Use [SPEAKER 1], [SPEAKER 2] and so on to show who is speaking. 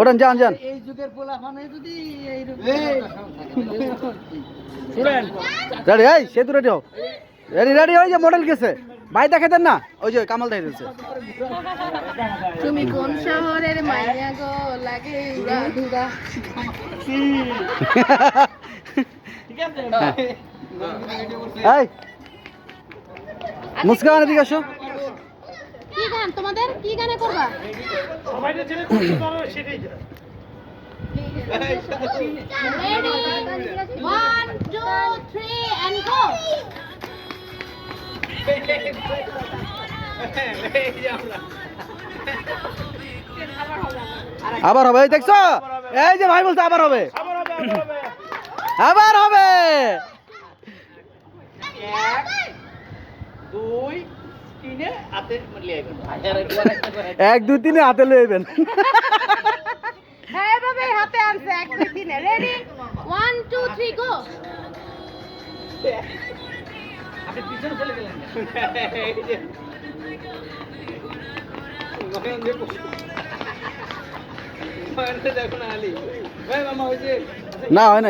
[SPEAKER 1] ওঠান যান যান।
[SPEAKER 2] এই যুগের পোলা যদি
[SPEAKER 1] রেডি এই রেডি হও। রেডি রেডি ওই যে মডেল গেছে। ভাই দেখাতেন না? ওই যে কামাল দেখাইতেছে
[SPEAKER 3] তুমি কোন শহরের মাইয়া গো? লাগে উড়া ধুরা
[SPEAKER 1] এই মুস্কান এদিকে আসো
[SPEAKER 3] কি গান তোমাদের কি গানে করবা Ready? One, two, three, and go!
[SPEAKER 1] আবার হবে দেখছ এই যে ভাই বলছে আবার হবে আবার হবে এক দুই তিনে হাতে লইবেন
[SPEAKER 3] হ্যাঁ এভাবে হাতে আনছে এক দুই তিনে। Ready one two three go
[SPEAKER 1] না হয় না